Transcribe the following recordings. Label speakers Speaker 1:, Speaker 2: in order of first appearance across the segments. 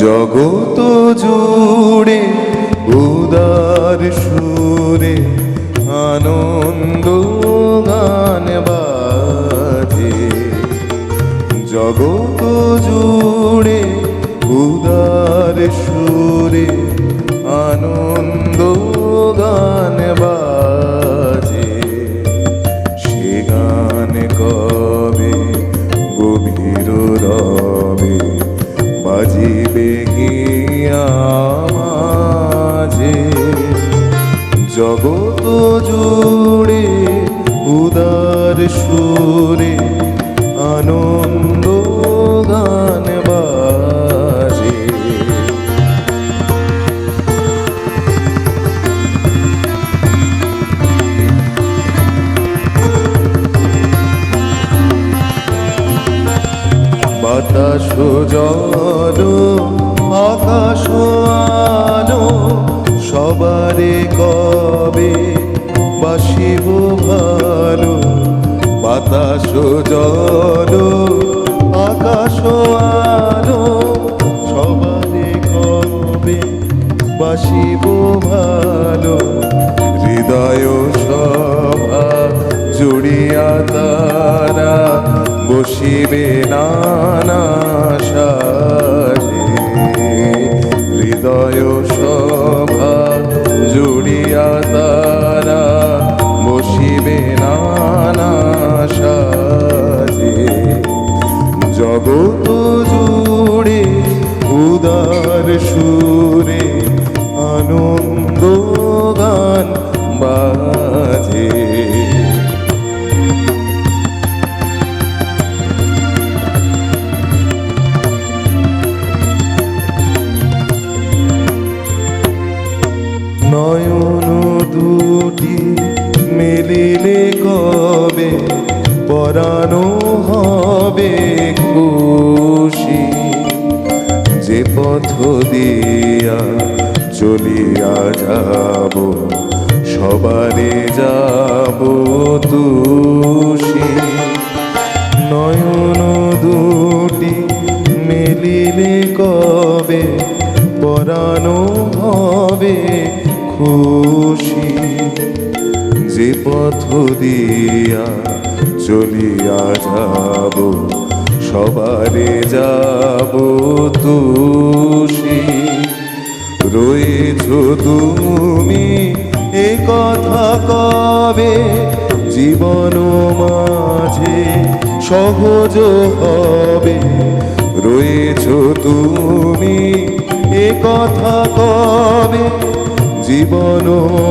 Speaker 1: জগত জুড়ে উদার সুরে আনন্দ গান বাজে। জগত বাজিবে গিয়া মাঝে জগত জুড়ে উদার সুরে আনন্দ বাতাস জল আকাশ আলো সবারে কবে বাসিব ভালো? বাতাস জল আকাশ আলো জগত জুড়ে উদার সুরে আনন্দ গান বাজে। নয়ন দুটি মেলিলে কবে পরানো হবে খুশি যে পথ দিয়া চলিয়া যাব, সবারে যাব তুষি নয়ন দুটি মেলিলে কবে, পরানো হবে খুশি। যে পথ দিয়া চলিয়া যাব সবারে যাব তুষি রয়েছ তুমি এ কথা কবে? জীবন মাঝে সহজ হবে। রয়েছ তুমি এ কথা কবে? জীবন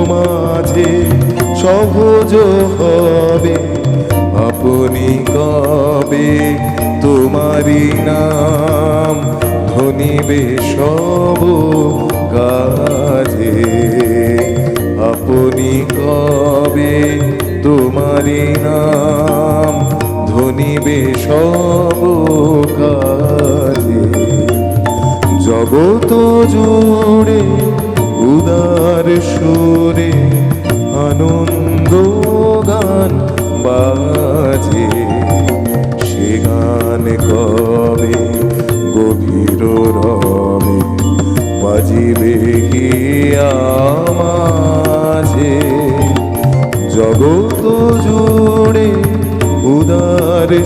Speaker 1: মাঝে সহজ হবে। আপনি কবে তোমারি নাম ধনিবে সব কাজে আপনি কবে তোমারি নাম ধনিবে সব কাজে জগত জুড়ে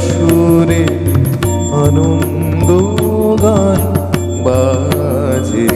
Speaker 1: সুরে আনন্দ গান বাজে।